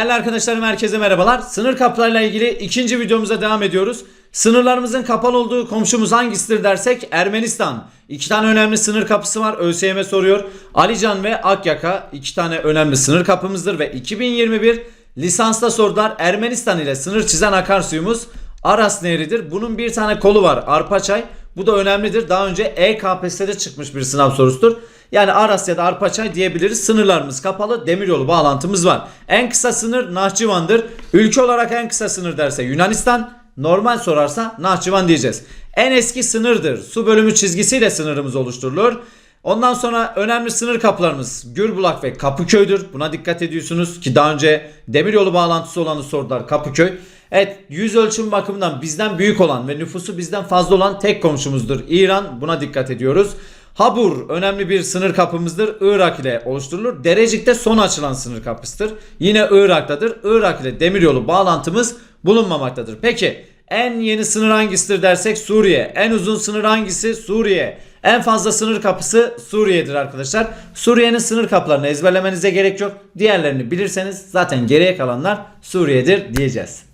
Değerli arkadaşlarım herkese merhabalar. Sınır kapılarıyla ilgili ikinci videomuza devam ediyoruz. Sınırlarımızın kapalı olduğu komşumuz hangisidir dersek Ermenistan. İki tane önemli sınır kapısı var. ÖSYM soruyor. Alican ve Akyaka iki tane önemli sınır kapımızdır ve 2021 lisansta sorular Ermenistan ile sınır çizen akarsuyumuz Aras Nehri'dir. Bunun bir tane kolu var Arpaçay. Bu da önemlidir. Daha önce EKPSS'de çıkmış bir sınav sorusudur. Yani Aras ya da Arpaçay diyebiliriz. Sınırlarımız kapalı. Demiryolu bağlantımız var. En kısa sınır Nahçıvan'dır. Ülke olarak en kısa sınır derse Yunanistan. Normal sorarsa Nahçıvan diyeceğiz. En eski sınırdır. Su bölümü çizgisiyle sınırımız oluşturulur. Ondan sonra önemli sınır kapılarımız Gürbulak ve Kapıköy'dür. Buna dikkat ediyorsunuz ki daha önce demiryolu bağlantısı olanı sordular Kapıköy. Evet yüz ölçüm bakımından bizden büyük olan ve nüfusu bizden fazla olan tek komşumuzdur İran. Buna dikkat ediyoruz. Habur önemli bir sınır kapımızdır. Irak ile oluşturulur. Derecik'te son açılan sınır kapısıdır. Yine Irak'tadır. Irak ile demiryolu bağlantımız bulunmamaktadır. Peki en yeni sınır hangisidir dersek Suriye. En uzun sınır hangisi? Suriye. En fazla sınır kapısı Suriye'dir arkadaşlar. Suriye'nin sınır kapılarını ezberlemenize gerek yok. Diğerlerini bilirseniz zaten geriye kalanlar Suriye'dir diyeceğiz.